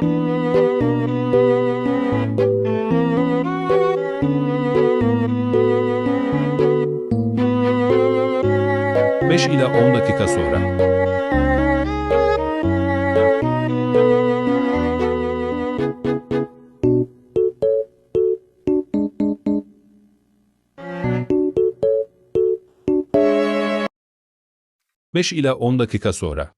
5 ila 10 dakika sonra. Beş ila on dakika sonra.